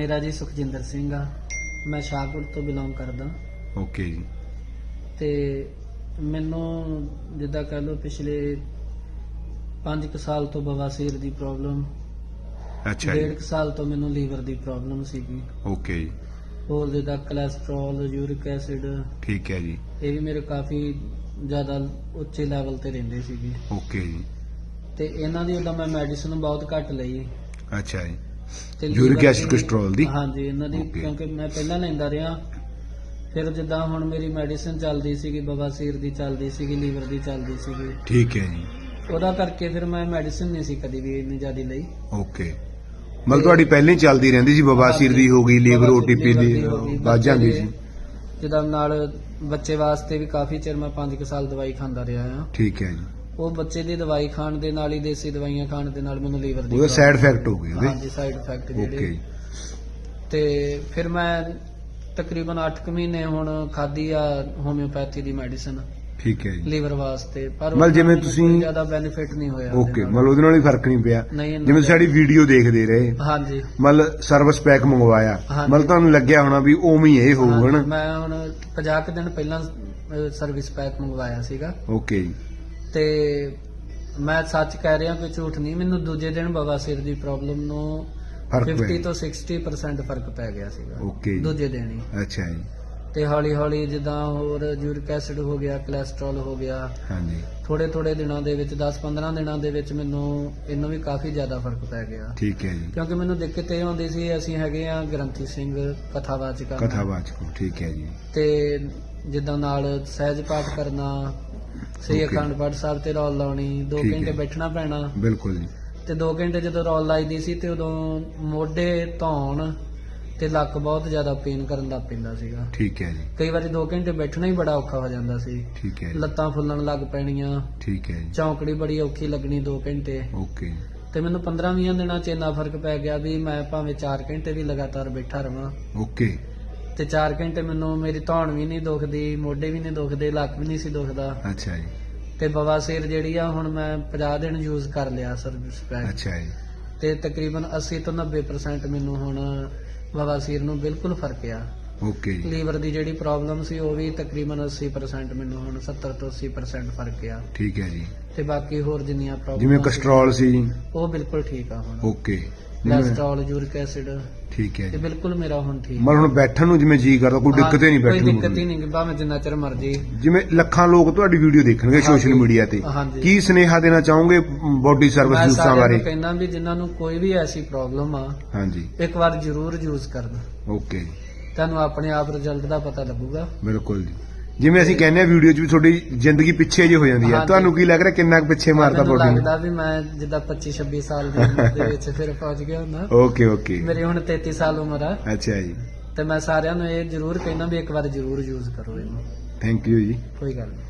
ਮੇਰਾ ਜੀ ਸੁਖਜਿੰਦਰ ਸਿੰਘ ਆ। ਮੈਂ ਸ਼ਾਹਕੋਟ ਤੋਂ ਬਿਲੋਂਗ ਕਰਦਾ। ਓਕੇ ਜੀ। ਤੇ ਮੈਨੂੰ ਜਿੱਦਾਂ ਕਹਿ ਲਓ ਪਿਛਲੇ 5 ਸਾਲ ਤੋਂ ਬਵਾਸੀਰ ਦੀ ਪ੍ਰੋਬਲਮ ਅੱਛਾ ਜੀ। ਕੁ ਸਾਲ ਤੋਂ ਮੈਨੂੰ ਲੀਵਰ ਦੀ ਪ੍ਰੋਬਲਮ ਸੀਗੀ। ਓਕੇ ਜੀ। ਹੋਰ ਜਿੱਦਾਂ ਕੋਲੇਸਟ੍ਰੋਲ ਯੂਰਿਕ ਐਸਿਡ ਇਹ ਠੀਕ ਹੈ ਜੀ। ਵੀ ਮੇਰੇ ਕਾਫੀ ਜ਼ਿਆਦਾ ਉੱਚੇ ਲੈਵਲ ਤੇ ਰਹਿੰਦੇ ਸੀਗੇ। ਓਕੇ ਜੀ। ਤੇ ਇਹਨਾਂ ਦੀ ਉਦੋਂ ਮੈਂ ਮੈਡੀਸਿਨ ਬਹੁਤ ਘੱਟ ਲਈ। ਅੱਛਾ ਜੀ। ਤੇ Uric acid, cholesterol ਦੀ? ਹਾਂਜੀ ਇਹਨਾਂ ਦੀ Okay. ਕਿਉਂਕਿ ਮੈਂ ਪਹਿਲਾਂ ਲੈਂਦਾ ਰਿਹਾ। ਫਿਰ ਜਿੱਦਾਂ ਹੁਣ ਮੇਰੀ ਮੈਡੀਸਿਨ ਚੱਲਦੀ ਸੀਗੀ ਬਵਾਸੀਰ ਦੀ ਚੱਲਦੀ ਸੀਗੀ ਲੀਵਰ ਦੀ ਚੱਲਦੀ ਸੀਗੀ। ਠੀਕ ਹੈ ਜੀ। ਉਹਦਾ ਕਰਕੇ ਫਿਰ ਮੈਂ ਮੈਡੀਸਿਨ ਨਹੀਂ ਸੀ ਕਦੀ ਵੀ ਇੰਨੀ ਜ਼ਿਆਦਾ ਲਈ। ਓਕੇ ਮਤਲਬ ਤੁਹਾਡੀ ਪਹਿਲਾਂ ਹੀ ਚੱਲਦੀ ਰਹਿੰਦੀ ਸੀ ਬਵਾਸੀਰ ਦੀ ਹੋ ਗਈ ਲੀਵਰ ਓਟੀਪੀ ਦੀ ਹੋ ਗਈ, ਬੱਚੇ ਦੇ- ਜਿੱਦਾਂ ਨਾਲ ਬੱਚੇ ਵਾਸਤੇ ਵੀ ਕਾਫੀ ਚਿਰ ਮੈਂ 5 ਸਾਲ ਦਵਾਈ ਖਾਂਦਾ ਰਿਹਾ ਆ। ਠੀਕ ਹੈ ਜੀ। ਉਹ ਬੱਚੇ ਦੀ ਦਵਾਈ ਖਾਣ ਦੇ ਨਾਲ ਹੀ ਦੇਸੀ ਦਵਾਈਆਂ ਖਾਣ ਦੇ ਨਾਲ ਮੈਨੂੰ ਲੀਵਰ ਦੀ ਉਹਦਾ ਸਾਈਡ ਇਫੈਕਟ ਹੋ ਗਏ ਉਹਦੇ? ਹਾਂਜੀ ਸਾਈਡ ਇਫੈਕਟ ਓਕੇ ਜਿਹੜੇ ਜੀ। ਤੇ ਫਿਰ ਮੈਂ ਤਕਰੀਬਨ 8 ਮਹੀਨੇ ਹੁਣ ਖਾਧੀ ਆ ਹੋਮਿਓਪੈਥੀ ਦੀ ਮੈਡੀਸਿਨ ਠੀਕ ਹੈ ਜੀ। ਲੀਵਰ ਵਾਸਤੇ। ਪਰ ਮਤਲਬ ਜਿਵੇਂ ਤੁਸੀਂ- ਜ਼ਿਆਦਾ ਬੈਨੀਫਿਟ ਨਹੀਂ ਹੋਇਆ ਉਹਦੇ ਓਕੇ ਨਾਲ। ਮਤਲਬ ਉਹਦੇ ਨਾਲ ਹੀ ਫ਼ਰਕ ਨਹੀਂ ਪਿਆ। ਨਹੀਂ ਜਿਵੇਂ ਸਾਡੀ ਵੀਡੀਓ ਦੇਖਦੇ ਰਹੇ। ਹਾਂਜੀ। ਮਤਲਬ ਸਰਵਿਸ ਪੈਕ ਮੰਗਵਾਇਆ। ਹਾਂਜੀ। ਮਤਲਬ ਤੁਹਾਨੂੰ ਲੱਗਿਆ ਹੋਣਾ ਵੀ ਉਵੇਂ ਹੀ ਇਹ ਹੋਊਗਾ ਨਾ ਹਾਂਜੀ, ਮੈਂ ਹੁਣ 50 ਕੁ ਦਿਨ ਪਹਿਲਾਂ ਸਰਵਿਸ ਪੈਕ ਮੰਗਵਾਇਆ ਸੀਗਾ। ਓਕੇ ਜੀ। ਤੇ ਮੈਂ ਸੱਚ ਕਹਿ ਰਿਹਾ ਕੋਈ ਝੂਠ ਨਹੀਂ ਮੈਨੂੰ ਦੂਜੇ ਦਿਨ ਬਵਾਸੀਰ ਦੀ ਪ੍ਰੋਬਲਮ ਨੂੰ ਫ਼ਰਕ 50 ਪਿਆ ਤੋਂ 60% ਫ਼ਰਕ ਪੈ ਗਿਆ ਸੀਗਾ ਓਕੇ ਜੀ। ਦੂਜੇ ਦਿਨ ਹੀ। ਅੱਛਾ ਜੀ। ਤੇ ਹੌਲੀ ਹੌਲੀ ਜਿੱਦਾਂ ਹੋਰ ਯੂਰਿਕ ਐਸਿਡ ਹੋ ਗਿਆ ਕੋਲੇਸਟ੍ਰੋਲ ਹੋ ਗਿਆ ਹਾਂਜੀ। ਥੋੜੇ ਥੋੜੇ ਦਿਨਾਂ ਦੇ ਵਿੱਚ 10-15 ਦਿਨਾਂ ਦੇ ਵਿੱਚ ਮੈਨੂੰ ਇਹਨੂੰ ਵੀ ਕਾਫੀ ਜ਼ਿਆਦਾ ਫ਼ਰਕ ਪੈ ਗਿਆ। ਠੀਕ ਹੈ ਜੀ। ਕਿਉਂਕਿ ਮੈਨੂੰ ਦਿੱਕਤ ਇਹ ਆਉਂਦੀ ਸੀ ਅਸੀਂ ਹੈਗੇ ਆ ਗ੍ਰੰਥੀ ਸਿੰਘ ਕਥਾਵਾਚਕ ਕਥਾਵਾਚਕ ਠੀਕ ਹੈ ਜੀ। ਤੇ ਜਿੱਦਾਂ ਨਾਲ ਸਹਿਜ ਪਾਠ ਕਰਨਾ ਸ੍ਰੀ Okay. ਅਖੰਡ ਪਾਠ ਸਾਹਿਬ ਤੇ ਰੌਲ ਲਾਉਣੀ 2 ਠੀਕ ਹੈ। ਘੰਟੇ ਬੈਠਣਾ ਪੈਣਾ। ਬਿਲਕੁਲ ਜੀ। ਤੇ 2 ਘੰਟੇ ਜਦੋਂ ਰੌਲ ਲਾਈਦੀ ਸੀ ਤੇ ਉਦੋਂ ਮੋਢੇ ਧੌਣ ਤੇ ਲੱਕ ਬਹੁਤ ਜ਼ਿਆਦਾ ਪੇਨ ਕਰਨ ਲੱਗ ਪੈਂਦਾ ਸੀਗਾ। ਠੀਕ ਹੈ ਜੀ। ਕਈ ਵਾਰੀ 2 ਘੰਟੇ ਬੈਠਣਾ ਹੀ ਬੜਾ ਔਖਾ ਹੋ ਜਾਂਦਾ ਸੀ। ਠੀਕ ਹੈ ਜੀ। ਲੱਤਾਂ ਫੁੱਲਣ ਲੱਗ ਪੈਣੀਆਂ। ਠੀਕ ਹੈ ਜੀ। ਚੌਂਕੜੀ ਬੜੀ ਔਖੀ ਲੱਗਣੀ 2 ਘੰਟੇ। ਓਕੇ ਤੇ ਮੈਨੂੰ 15-20 ਦਿਨਾਂ ਚ ਇੰਨਾ ਫ਼ਰਕ ਪੈ ਗਿਆ ਵੀ ਮੈਂ ਭਾਵੇਂ 4 ਘੰਟੇ ਵੀ ਲਗਾਤਾਰ ਬੈਠਾ ਰਵਾਂ। ਓਕੇ ਤੇ 4 ਘੰਟੇ ਮੈਨੂੰ ਮੇਰੀ ਧੌਣ ਵੀ ਨਹੀਂ ਦੁਖਦੀ ਮੋਢੇ ਵੀ ਨਹੀਂ ਦੁਖਦੇ ਲੱਕ ਵੀ ਨਹੀਂ ਸੀ ਦੁਖਦਾ। ਅੱਛਾ ਜੀ। ਤੇ ਬਵਾਸੀਰ ਜਿਹੜੀ ਆ ਹੁਣ ਮੈਂ 50 ਦਿਨ ਯੂਜ਼ ਕਰ ਲਿਆ ਸਰਵਿਸ ਪੈਕ ਅੱਛਾ ਜੀ। ਤੇ ਤਕਰੀਬਨ 80 ਤੋਂ 90% ਮੈਨੂੰ ਹੁਣ ਬਵਾਸੀਰ ਨੂੰ ਬਿਲਕੁਲ ਫ਼ਰਕ ਆ। ਓਕੇ ਜੀ ਲੀਵਰ ਦੀ ਜਿਹੜੀ ਪ੍ਰੋਬਲਮ ਸੀ ਉਹ ਵੀ ਤਕਰੀਬਨ 80% ਮੈਨੂੰ ਹੁਣ 70 ਤੋਂ 80% ਫ਼ਰਕ ਆ। ਠੀਕ ਹੈ ਜੀ। ਤੇ ਬਾਕੀ ਹੋਰ ਜਿੰਨੀਆਂ ਪ੍ਰੋਬਲਮ ਜਿਵੇਂ ਕੋਲੇਸਟ੍ਰੋਲ ਸੀ ਉਹ ਬਿਲਕੁਲ ਠੀਕ ਆ ਹੁਣ। ਓਕੇ ਕੋਲੇਸਟ੍ਰੋਲ ਯੂਰਿਕ ਐਸਿਡ ਠੀਕ ਹੈ ਜੀ। ਬਿਲਕੁਲ ਮੇਰਾ ਹੁਣ ਠੀਕ। ਮਤਲਬ ਹੁਣ ਬੈਠਣ ਨੂੰ ਜਿਵੇਂ ਜੀ ਕਰਦਾ ਕੋਈ ਦਿੱਕਤ ਹੀ ਨਹੀਂ ਕੋਈ ਬੈਠਣ ਦਿੱਕਤ ਹੀ ਨੂੰ ਨਹੀਂ ਭਾਵੇਂ ਜਿੰਨਾ ਚਿਰ ਮਰਜ਼ੀ। ਜਿਵੇਂ ਲੱਖਾਂ ਲੋਕ ਤੁਹਾਡੀ ਵੀਡੀਓ ਦੇਖਣਗੇ ਸੋਸ਼ਲ। ਮੀਡੀਆ ਤੇ। ਕੀ ਸੁਨੇਹਾ ਦੇਣਾ ਚਾਹੋਗੇ ਬੋਡੀ ਸਰਵਿਸ ਮੈਂ ਸਾਰਿਆਂ ਬਾਰੇ ਨੂੰ ਕਹਿੰਦਾ ਵੀ ਜਿਨ੍ਹਾਂ ਨੂੰ ਕੋਈ ਵੀ ਐਸੀ ਪ੍ਰੋਬਲਮ ਆ ਹਾਂਜੀ। ਇੱਕ ਵਾਰ ਜ਼ਰੂਰ ਯੂਜ਼ ਕਰਨ। ਓਕੇ ਜੀ ਤੁਹਾਨੂੰ ਆਪਣੇ ਆਪ ਰਿਜ਼ਲਟ ਦਾ ਪਤਾ ਲੱਗੂਗਾ। ਬਿਲਕੁਲ ਜੀ। ਜਿਵੇਂ ਅਸੀਂ ਕਹਿੰਦੇ ਆ ਵੀਡੀਓ 'ਚ ਵੀ ਤੁਹਾਡੀ ਜ਼ਿੰਦਗੀ ਪਿੱਛੇ ਜੇ ਹੋ ਜਾਂਦੀ ਹੈ। ਹਾਂਜੀ। ਤੁਹਾਨੂੰ ਕੀ ਲੱਗ ਰਿਹਾ? ਕਿੰਨਾ ਕੁ ਪਿੱਛੇ ਮਾਰਦਾ ਮੈਨੂੰ ਬੋਡੀ ਲੱਗਦਾ ਵੀ ਮੈਂ ਜਿੱਦਾਂ 25 26 ਸਾਲ ਦੀ ਉਮਰ ਦੇ ਵਿੱਚ ਫਿਰ ਪਹੁੰਚ ਗਿਆ ਹੁੰਦਾ। Okay okay. ਮੇਰੀ ਹੁਣ 33 ਸਾਲ ਉਮਰ ਆ। ਅੱਛਾ ਜੀ। ਤੇ ਮੈਂ ਸਾਰਿਆਂ ਨੂੰ ਇਹ ਜ਼ਰੂਰ ਕਹਿੰਦਾ ਵੀ ਇੱਕ ਵਾਰ ਜ਼ਰੂਰ ਯੂਜ਼ ਕਰੋ ਇਹਨੂੰ। ਥੈਂਕ ਯੂ ਜੀ। ਕੋਈ ਗੱਲ ਨਹੀਂ